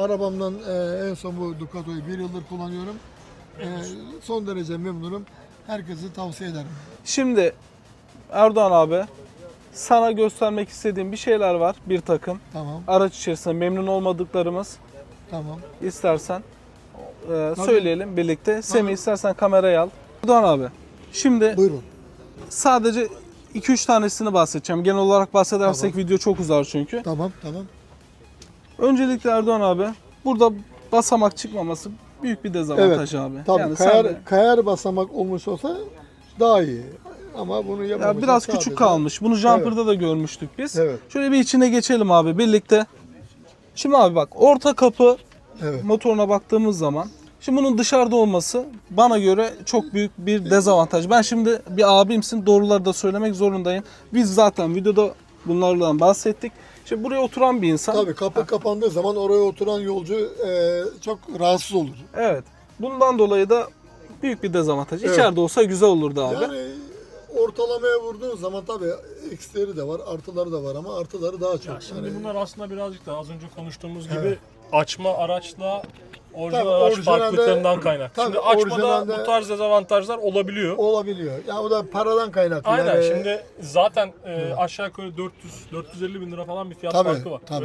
Arabamdan e, en son bu Ducato'yu bir yıldır kullanıyorum. E, son derece memnunum. Herkese tavsiye ederim. Şimdi Erdoğan abi sana göstermek istediğim bir şeyler var. Bir takım. Tamam, Araç içerisinde memnun olmadıklarımız. tamam. İstersen e, söyleyelim birlikte. Semih istersen kamerayı al. Erdoğan abi. Şimdi Buyurun. sadece 2-3 tanesini bahsedeceğim. Genel olarak bahsedersek video çok uzar çünkü. Tamam, tamam. Öncelikle Erdoğan abi burada basamak çıkmaması büyük bir dezavantaj abi. Tabii Yani kayar, de- kayar basamak olmuş olsa daha iyi. Ama bunu ya yapamamışlar. biraz sadece. küçük kalmış. Bunu jumper'da da görmüştük biz. Evet. Şöyle bir içine geçelim abi birlikte. Şimdi abi bak orta kapı Evet. motoruna baktığımız zaman şimdi bunun dışarıda olması bana göre çok büyük bir dezavantaj. Ben şimdi bir abimsin doğruları da söylemek zorundayım. Biz zaten videoda bunlardan bahsettik. Şimdi buraya oturan bir insan. Tabii kapı kapandığı zaman oraya oturan yolcu e, çok rahatsız olur. Evet. Bundan dolayı da büyük bir dezavantaj. Evet. İçeride olsa güzel olurdu abi. Yani ortalamaya vurduğun zaman tabii eksileri de var, artıları da var ama artıları daha çok. Ya şimdi Yani bunlar aslında birazcık da az önce konuştuğumuz gibi açma araçla orijinal Tabii araç orijinalde- farklılıklarından kaynak. tabii Şimdi açmada orijinalde- bu tarz dezavantajlar olabiliyor. olabiliyor. Ya o da paradan kaynaklı. Aynen yani. şimdi zaten e, aşağı yukarı 400 450 bin lira falan bir fiyat Tabii, farkı var. tabii.